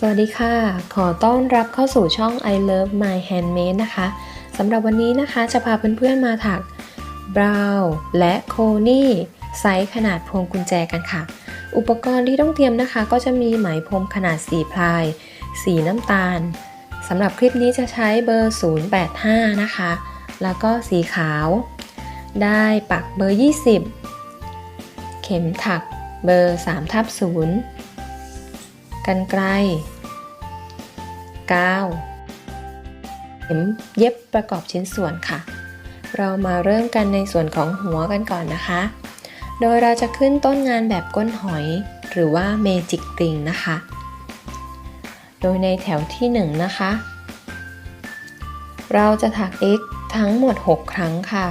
สวัสดีค่ะ ขอต้อนรับเข้าสู่ช่อง I Love My Handmade นะคะสำหรับวันนี้นะคะจะพาเพื่อนๆมาถักบราวและโคนี่ไซส์ขนาดพวงกุญแจกันค่ะ อุปกรณ์ที่ต้องเตรียมนะคะ ก็จะมีไหมพรมขนาดสีพลาย สีน้ำตาลสำหรับคลิปนี้จะใช้เบอร์ 085 นะคะ แล้วก็สีขาว ได้ปักเบอร์ 20 เข็มถักเบอร์3ทับ0 กันไกลกาวเข็มเย็บประกอบชิ้นส่วนค่ะ เรามาเริ่มกันในส่วนของหัวกันก่อนนะคะ โดยเราจะขึ้นต้นงานแบบก้นหอย หรือว่าเมจิกริงนะคะ โดยในแถวที่1นะคะ เราจะถัก x ทั้งหมด 6 ครั้งค่ะ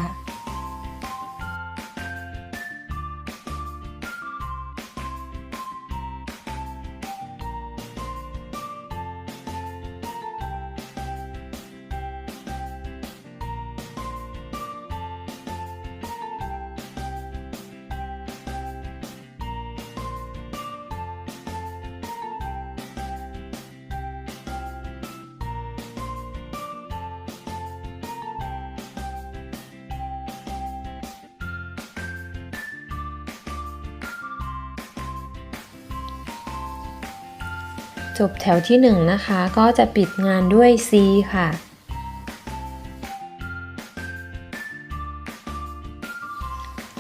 จบแถวที่1นะคะก็จะปิดงานด้วย C ค่ะ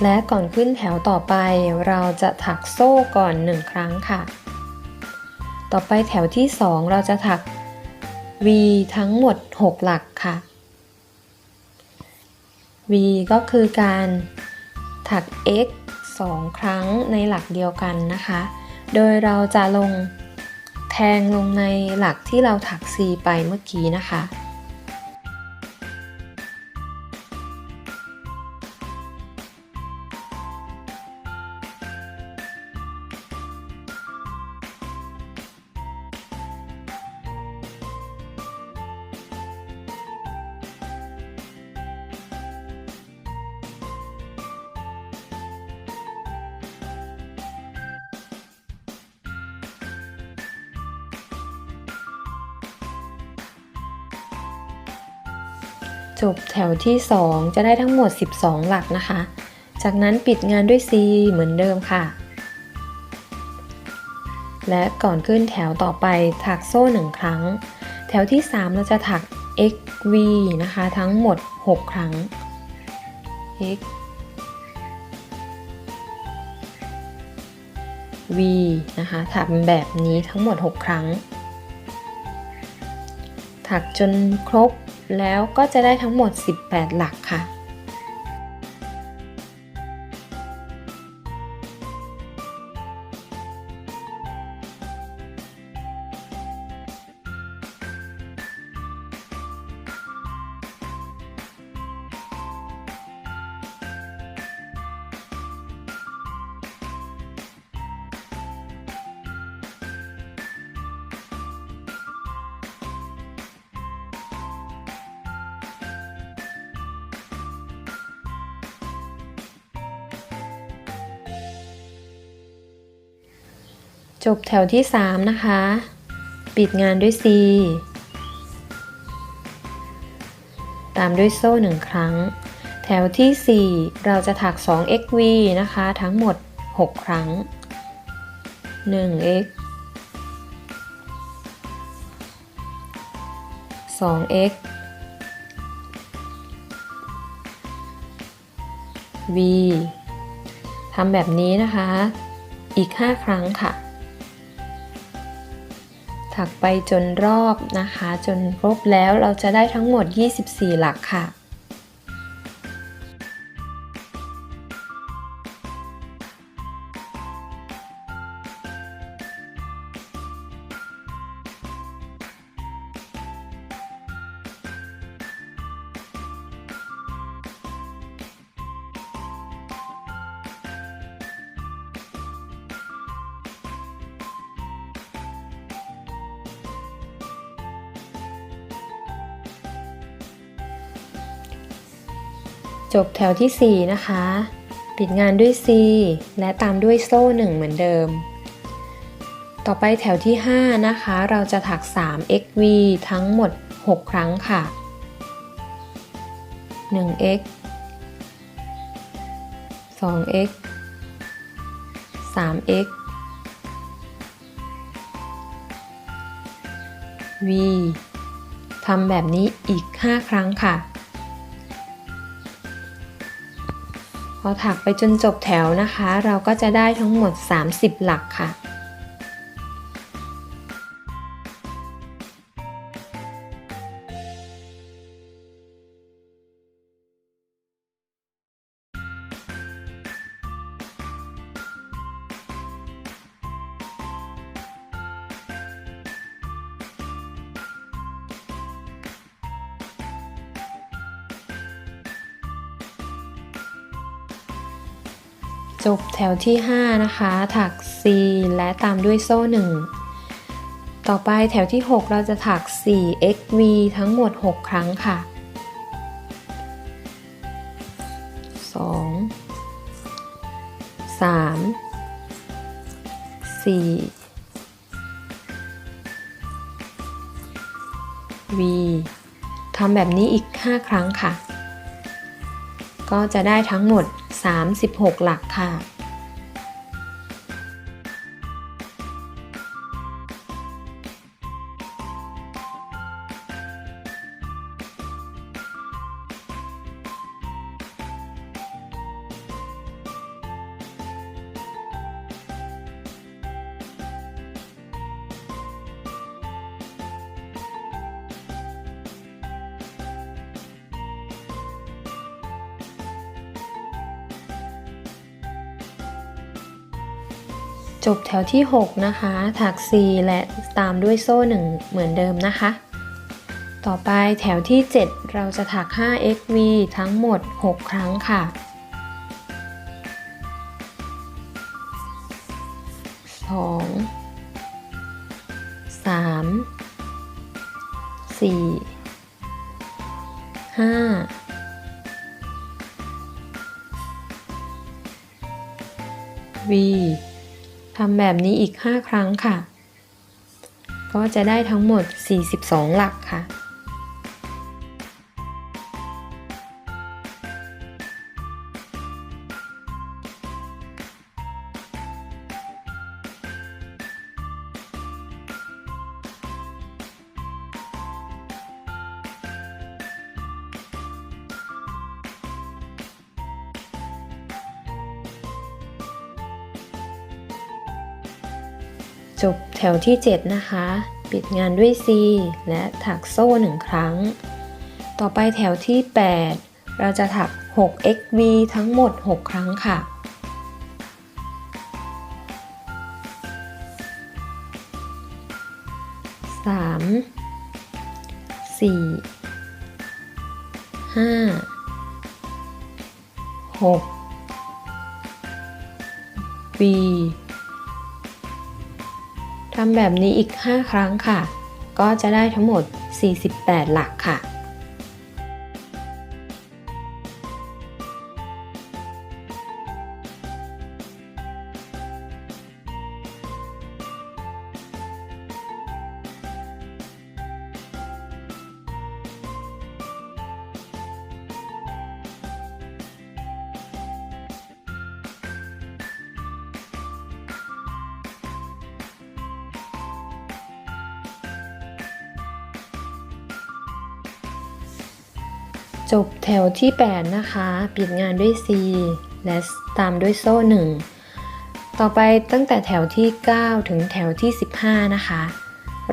และก่อนขึ้นแถวต่อไปเราจะถักโซ่ก่อน 1 ครั้งค่ะ ต่อไปแถวที่ 2 เราจะถัก V ทั้งหมด 6 หลักค่ะ V ก็คือการถัก X 2 ครั้งในหลักเดียวกันนะคะ โดยเราจะลง แทงลงในหลักที่เราถัก C ไปเมื่อกี้นะคะ จบแถวที่ 2 จะได้ทั้งหมด 12 หลักนะคะ จากนั้นปิดงานด้วย C เหมือนเดิมค่ะ และก่อนขึ้นแถวต่อไปถักโซ่ 1 ครั้ง แถวที่ 3 เราจะถัก XV นะคะ ทั้งหมด 6 ครั้ง X V นะคะถักแบบนี้ทั้งหมด 6 ครั้ง ถักจนครบ แล้วก็จะได้ทั้งหมด 18 หลักค่ะ จบแถวที่ 3 นะคะ ปิดงานด้วย C ตามด้วยโซ่1ครั้ง แถวที่ 4 เราจะถัก 2xv นะคะ ทั้งหมด 6 ครั้ง 1x 2x v ทำแบบนี้นะคะ อีก 5 ครั้งค่ะ ถักไปจนรอบนะคะ จนครบแล้วเราจะได้ทั้งหมด 24 หลักค่ะ จบแถวที่ 4 นะคะ ปิดงานด้วย C และตามด้วยโซ่ 1 เหมือนเดิม ต่อไปแถวที่ 5 นะคะ เราจะถัก 3 xv ทั้งหมด 6 ครั้งค่ะ 1x 2x 3x v ทำแบบนี้อีก 5 ครั้งค่ะ พอถักไปจนจบแถวนะคะ เราก็จะได้ทั้งหมด 30 หลักค่ะ จบแถวที่ 5 นะคะ ถัก C และตามด้วยโซ่ 1 ต่อไปแถวที่ 6 เราจะถัก 4 xv ทั้งหมด 6 ครั้งค่ะ 2 3 4 v ทำแบบนี้อีก 5 ครั้งค่ะ ก็จะได้ทั้งหมด 36 หลักค่ะ จบแถวที่ 6 นะคะ ถัก C และตามด้วยโซ่ 1 เหมือนเดิมนะคะ ต่อไปแถวที่ 7 เราจะถัก 5xv ทั้งหมด 6 ครั้งค่ะำแบบนี้อีก 5 ครั้งค่ะ ก็จะได้ทั้งหมด 42 หลักค่ะ วที่ 7 นะคะ ปิดงานด้วย C และถักโซ่ 1 ครั้ง ต่อไปแถวที่ 8 เราจะถัก 6xv ทั้งหมด 6 ครั้งค่ะสามสี่ห้าหก V ทำแบบนี้อีก 5 ครั้งค่ะ ก็จะได้ทั้งหมด 48 หลักค่ะ ที่ 8 นะคะ ปิดงานด้วย C และตามด้วยโซ่ 1 ต่อไปตั้งแต่แถวที่ 9 ถึงแถวที่ 15 นะคะ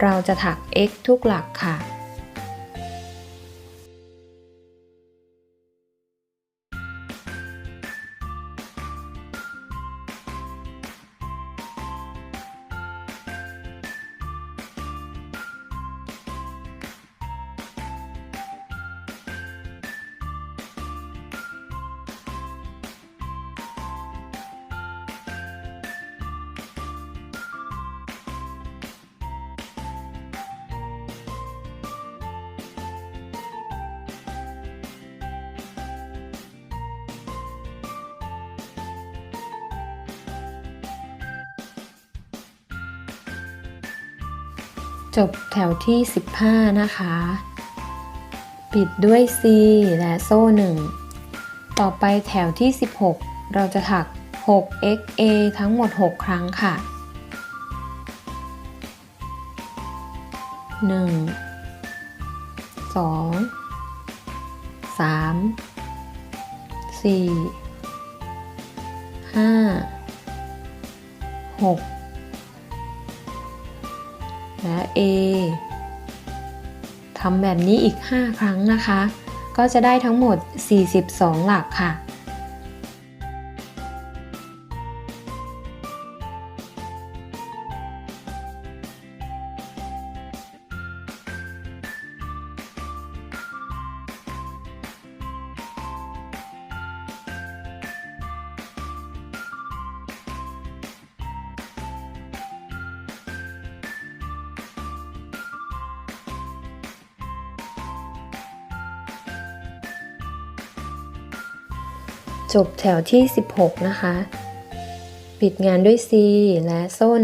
เราจะถัก x ทุกหลักค่ะ แถวที่ 15 นะคะ ปิดด้วย C และโซ่ 1 ต่อไปแถวที่ 16 เราจะถัก 6XA ทั้งหมด 6 ครั้งค่ะ 1 2 3 4 5 6 และ A ทำแบบนี้อีก 5 ครั้งนะคะ ก็จะได้ทั้งหมด 42 หลักค่ะ จบแถวที่ 16 นะคะ ปิดงานด้วย C และโซ่ 1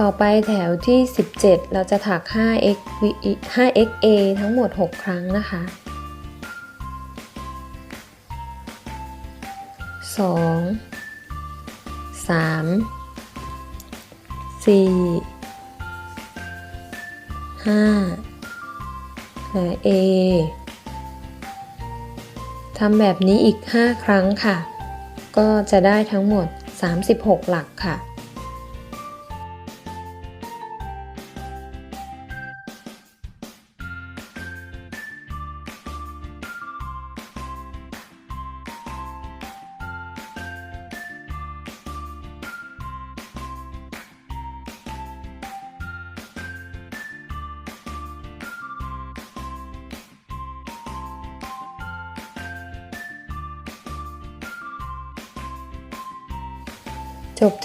ต่อไปแถวที่ 17 เราจะถัก 5x 5xa ทั้งหมด 6 ครั้งนะคะ 2 3 4 5และ A ทำแบบนี้อีก 5 ครั้งค่ะ ก็จะได้ทั้งหมด 36 หลักค่ะ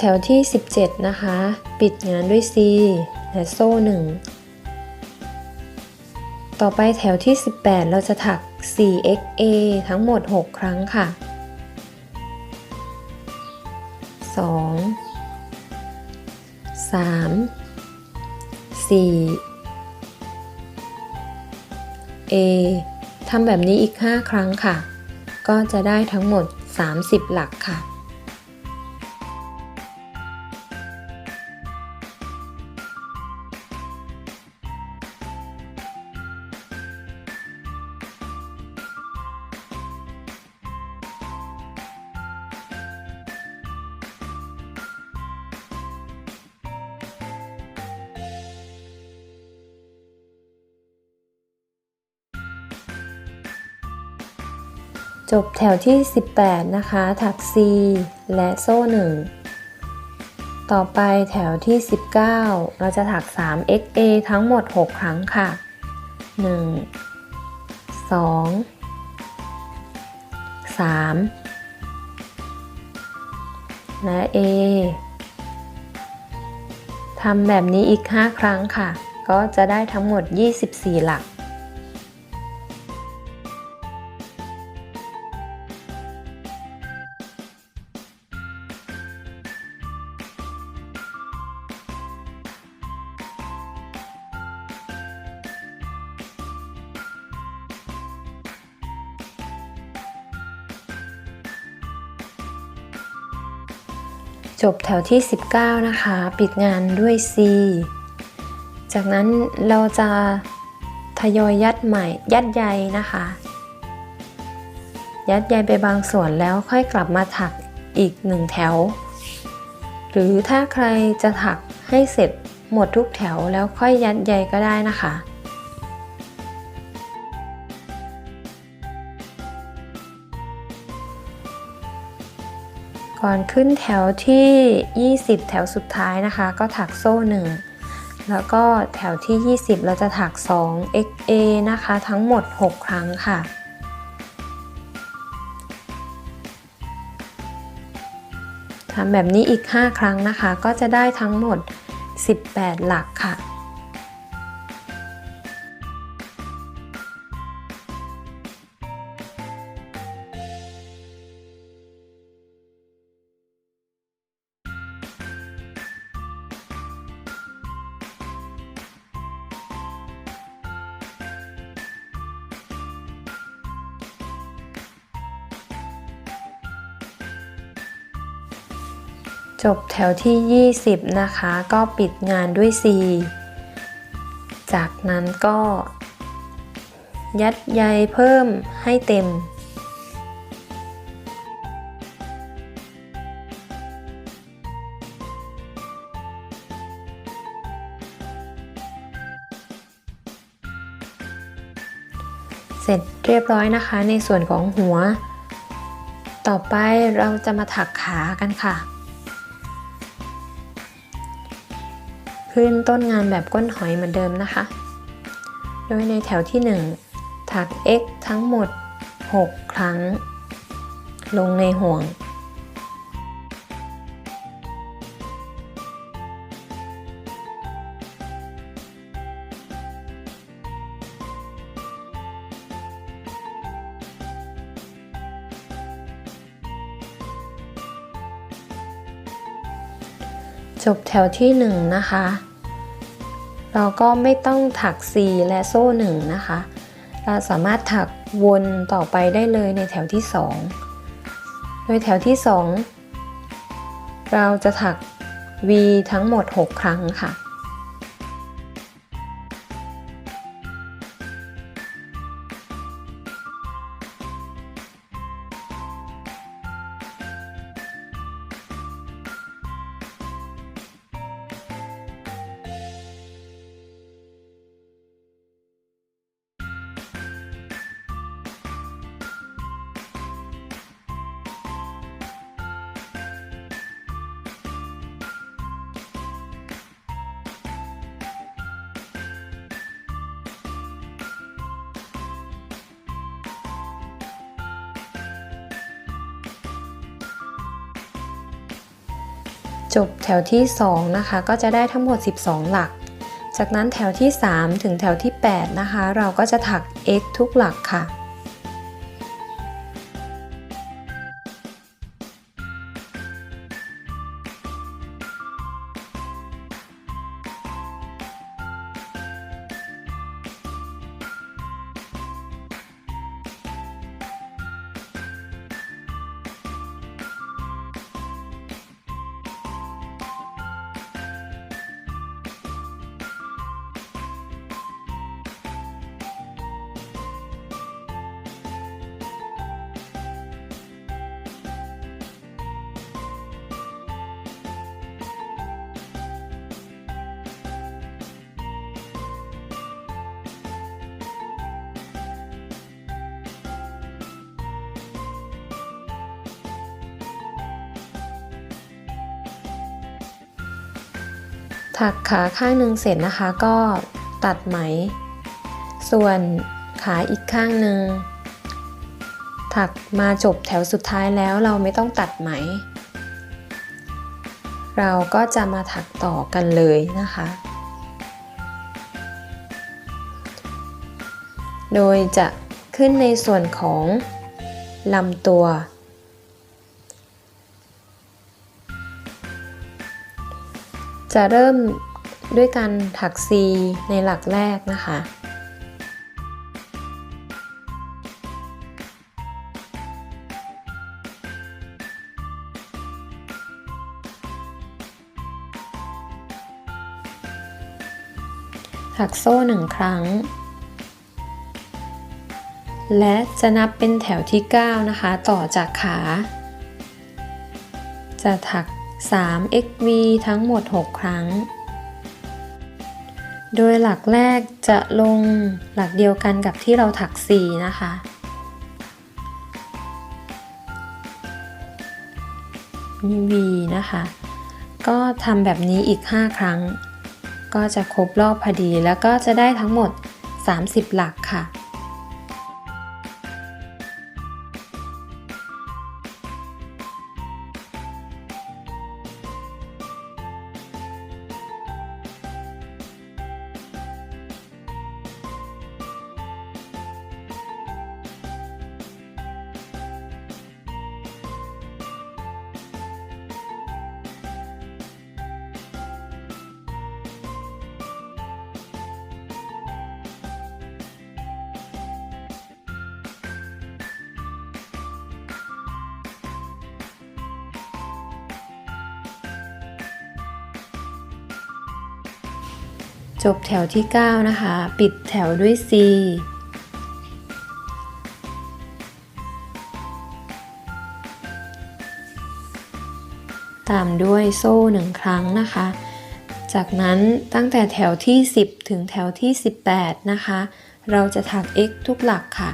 แถวที่ 17 นะคะ ปิดงานด้วย C และโซ่ 1 ต่อไปแถวที่ 18 เราจะถัก 4xa ทั้งหมด 6 ครั้งค่ะ 2 3 4 A ทำแบบนี้อีก 5 ครั้งค่ะ ก็จะได้ทั้งหมด 30 หลักค่ะ จบแถวที่ 18 นะคะ ถัก C และโซ่ 1 ต่อไปแถวที่ 19 เราจะถัก 3XA ทั้งหมด 6 ครั้งค่ะ 1 2 3 และ A ทำแบบนี้อีก 5 ครั้งค่ะ ก็จะได้ทั้งหมด 24 หลัก วที่ 19 นะคะ ปิดงานด้วย C จากนั้นเราจะทยอยยัดใหม่ ยัดใยนะคะ ยัดใยไปบางส่วนแล้วค่อยกลับมาถักอีกหนึ่งแถว หรือถ้าใครจะถักให้เสร็จหมดทุกแถวแล้วค่อยยัดใยก็ได้นะคะ ก่อนขึ้นแถวที่ 20 แถวสุดท้ายนะคะ ก็ถักโซ่ 1 แล้วก็แถวที่ 20 เราจะถัก 2 XA นะคะ ทั้งหมด 6 ครั้งค่ะทำแบบนี้อีก 5 ครั้งนะคะ ก็จะได้ทั้งหมด 18 หลักค่ะ จบแถวที่ 20 นะคะ ก็ปิดงานด้วย C จากนั้นก็ ยัดใยเพิ่มให้เต็ม เสร็จเรียบร้อยนะคะในส่วนของหัว ต่อไปเราจะมาถักขากันค่ะ ขึ้นต้นงานแบบก้นหอยเหมือนเดิมนะคะ โดยในแถวที่ 1 ถัก x ทั้งหมด 6 ครั้ง ลงในห่วง จบแถวที่ 1 นะคะ เราก็ไม่ต้องถัก C และโซ่ 1 นะคะ เราสามารถถักวนต่อไปได้เลยในแถวที่ 2 โดยแถวที่ 2 เราจะถัก V ทั้งหมด 6 ครั้งค่ะ จบแถวที่ 2 นะคะ ก็จะได้ทั้งหมด 12 หลัก จากนั้นแถวที่ 3 ถึงแถวที่ 8 นะคะ เราก็จะถัก x ทุกหลักค่ะ ถักขาข้างหนึ่งเสร็จนะคะก็ตัดไหม ส่วนขาอีกข้างหนึ่งถักมาจบแถวสุดท้ายแล้วเราไม่ต้องตัดไหม เราก็จะมาถักต่อกันเลยนะคะ โดยจะขึ้นในส่วนของลำตัว จะเริ่มด้วยการถัก C ในหลักแรกนะคะ ถักโซ่หนึ่งครั้ง และจะนับเป็นแถวที่ 9 นะคะ ต่อจากขา จะถัก 3 xv ทั้งหมด 6 ครั้ง โดยหลักแรกจะลงหลักเดียวกันกับที่เราถัก 4 นะคะนี่ V นะคะ ก็ทำแบบนี้อีก 5 ครั้ง ก็จะครบรอบพอดีแล้วก็จะได้ทั้งหมด 30 หลักค่ะ จบแถวที่ 9 นะคะ ปิดแถวด้วย C ตามด้วยโซ่หนึ่งครั้งนะคะ จากนั้นตั้งแต่แถวที่ 10 ถึงแถวที่ 18 นะคะ เราจะถัก x ทุกหลักค่ะ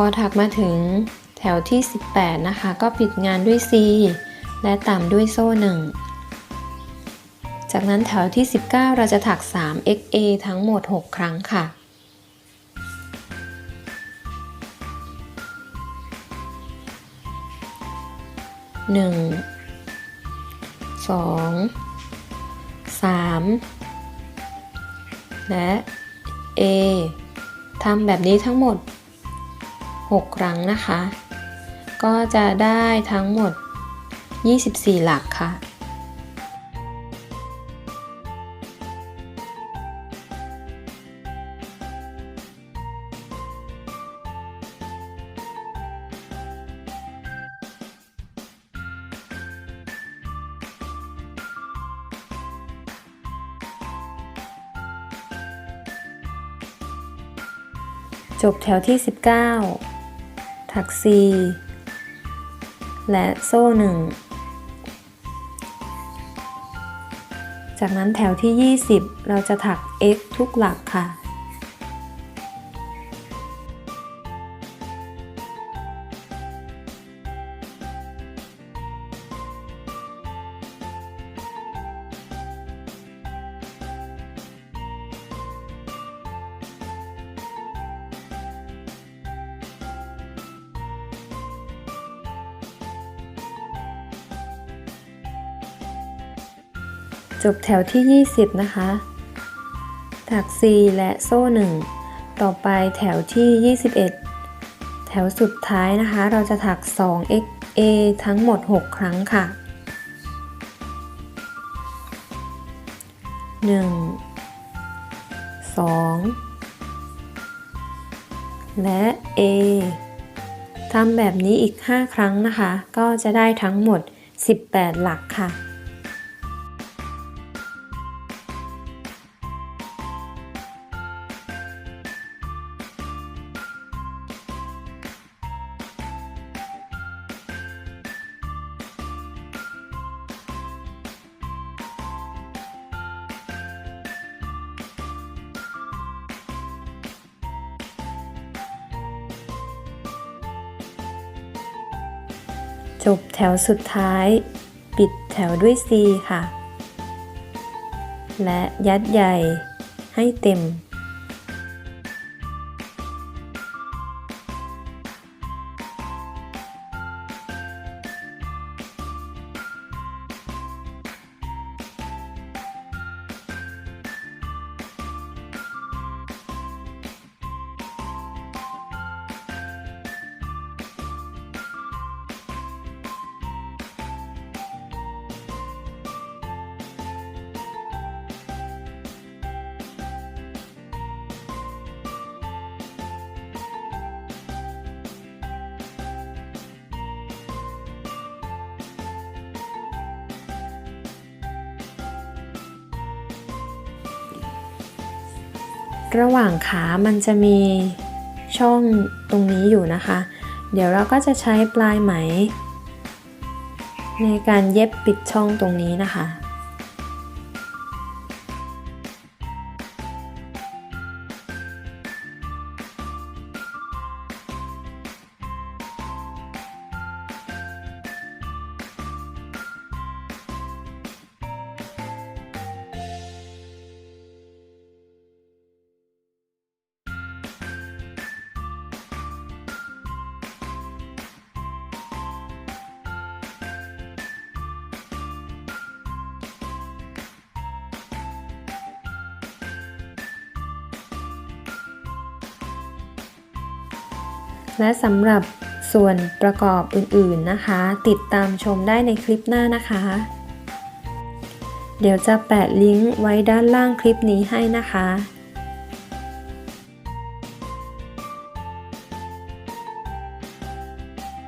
อถักมาถึงแถวที่ 18 นะคะ ก็ปิดงานด้วย C และตามด้วยโซ่ 1 จากนั้นแถวที่ 19 เราจะถัก 3 XA ทั้งหมด 6 ครั้งค่ะ1 2 3และ A ทำแบบนี้ทั้งหมด 6 ครั้งนะคะ ก็จะได้ทั้งหมด 24 หลักค่ะ จบแถวที่ 19 ถัก C และโซ่หนึ่งจากนั้นแถวที่ 20 เราจะถัก x ทุกหลักค่ะ บแถวที่ 20 นะคะ ถัก C และโซ่ 1 ต่อไปแถวที่ 21 แถวสุดท้ายนะคะ เราจะถัก 2 XA ทั้งหมด 6 ครั้งค่ะ 1 2 และ A ทำแบบนี้อีก 5 ครั้งนะคะ ก็จะได้ทั้งหมด 18 หลักค่ะ วสุดท้าย ปิดแถวด้วย C ค่ะ และยัดใหญ่ให้เต็ม ระหว่างขามันจะมีช่องตรงนี้อยู่นะคะ เดี๋ยวเราก็จะใช้ปลายไหม ในการเย็บปิดช่องตรงนี้นะคะ และสำหรับส่วนประกอบอื่นๆนะคะ ติดตามชมได้ในคลิปหน้านะคะ เดี๋ยวจะแปะลิงก์ไว้ด้านล่างคลิปนี้ให้นะคะ